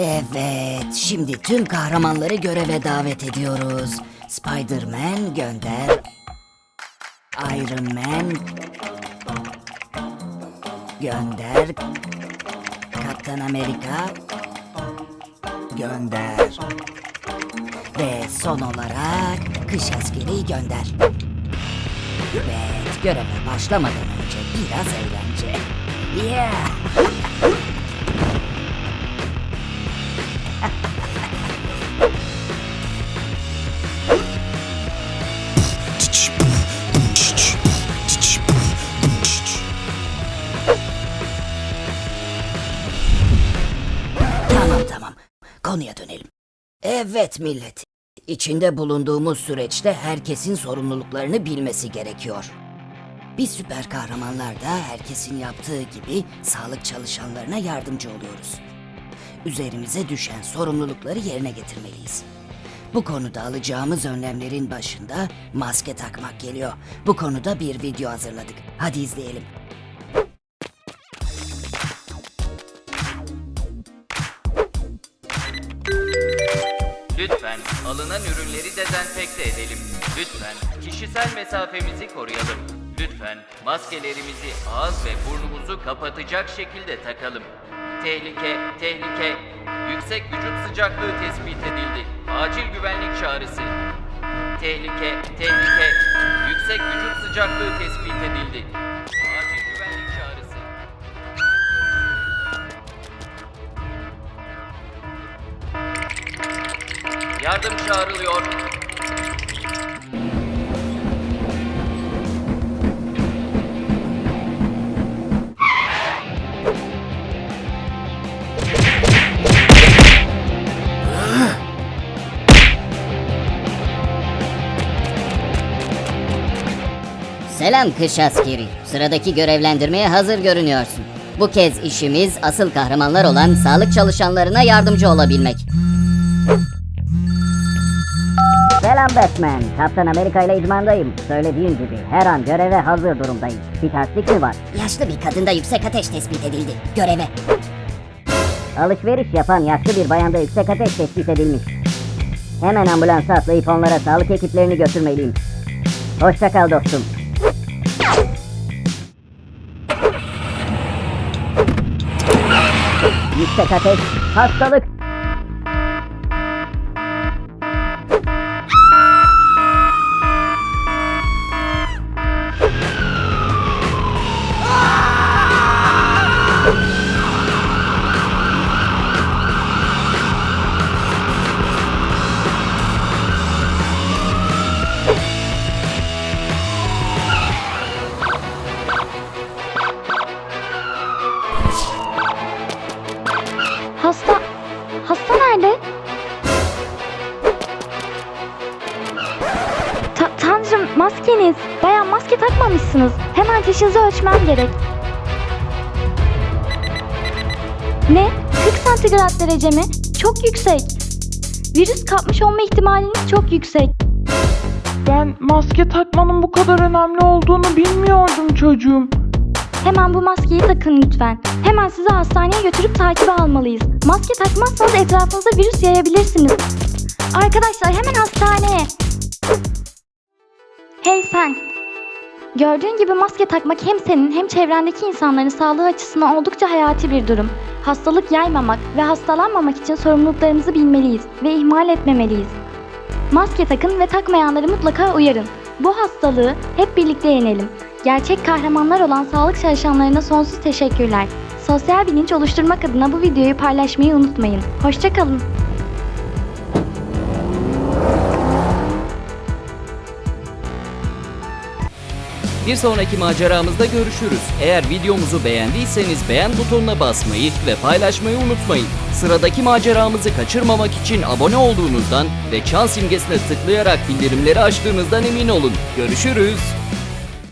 Evet, şimdi tüm kahramanları göreve davet ediyoruz. Spider-Man gönder. Iron Man gönder. Kaptan Amerika gönder. Ve son olarak kış askeri gönder. Evet, göreve başlamadan önce biraz eğlence. Yeah! Konuya dönelim. Evet millet. İçinde bulunduğumuz süreçte herkesin sorumluluklarını bilmesi gerekiyor. Biz süper kahramanlar da herkesin yaptığı gibi sağlık çalışanlarına yardımcı oluyoruz. Üzerimize düşen sorumlulukları yerine getirmeliyiz. Bu konuda alacağımız önlemlerin başında maske takmak geliyor. Bu konuda bir video hazırladık. Hadi izleyelim. Lütfen alınan ürünleri dezenfekte edelim. Lütfen kişisel mesafemizi koruyalım. Lütfen maskelerimizi ağız ve burnumuzu kapatacak şekilde takalım. Tehlike, tehlike. Yüksek vücut sıcaklığı tespit edildi. Acil güvenlik çağrısı. Tehlike, tehlike. Yüksek vücut sıcaklığı tespit edildi. Yardım çağrılıyor. Selam kış askeri. Sıradaki görevlendirmeye hazır görünüyorsun. Bu kez işimiz asıl kahramanlar olan sağlık çalışanlarına yardımcı olabilmek. Selam Batman. Kaptan Amerika ile idmandayım. Söylediğim gibi her an göreve hazır durumdayım. Bir terslik mi var? Yaşlı bir kadında yüksek ateş tespit edildi. Göreve. Alışveriş yapan yaşlı bir bayanda yüksek ateş tespit edilmiş. Hemen ambulansa atlayıp onlara sağlık ekiplerini götürmeliyim. Hoşça kal dostum. Yüksek ateş, hastalık. Maskeniz. Bayan maske takmamışsınız. Hemen taşınızı ölçmem gerek. Ne? 40 santigrat derece mi? Çok yüksek. Virüs kapmış olma ihtimaliniz çok yüksek. Ben maske takmanın bu kadar önemli olduğunu bilmiyordum çocuğum. Hemen bu maskeyi takın lütfen. Hemen sizi hastaneye götürüp takibe almalıyız. Maske takmazsanız etrafınıza virüs yayabilirsiniz. Arkadaşlar hemen hastaneye. Hey sen. Gördüğün gibi maske takmak hem senin hem çevrendeki insanların sağlığı açısından oldukça hayati bir durum. Hastalık yaymamak ve hastalanmamak için sorumluluklarımızı bilmeliyiz ve ihmal etmemeliyiz. Maske takın ve takmayanları mutlaka uyarın. Bu hastalığı hep birlikte yenelim. Gerçek kahramanlar olan sağlık çalışanlarına sonsuz teşekkürler. Sosyal bilinç oluşturmak adına bu videoyu paylaşmayı unutmayın. Hoşçakalın. Bir sonraki maceramızda görüşürüz. Eğer videomuzu beğendiyseniz beğen butonuna basmayı ve paylaşmayı unutmayın. Sıradaki maceramızı kaçırmamak için abone olduğunuzdan ve çan simgesine tıklayarak bildirimleri açtığınızdan emin olun. Görüşürüz.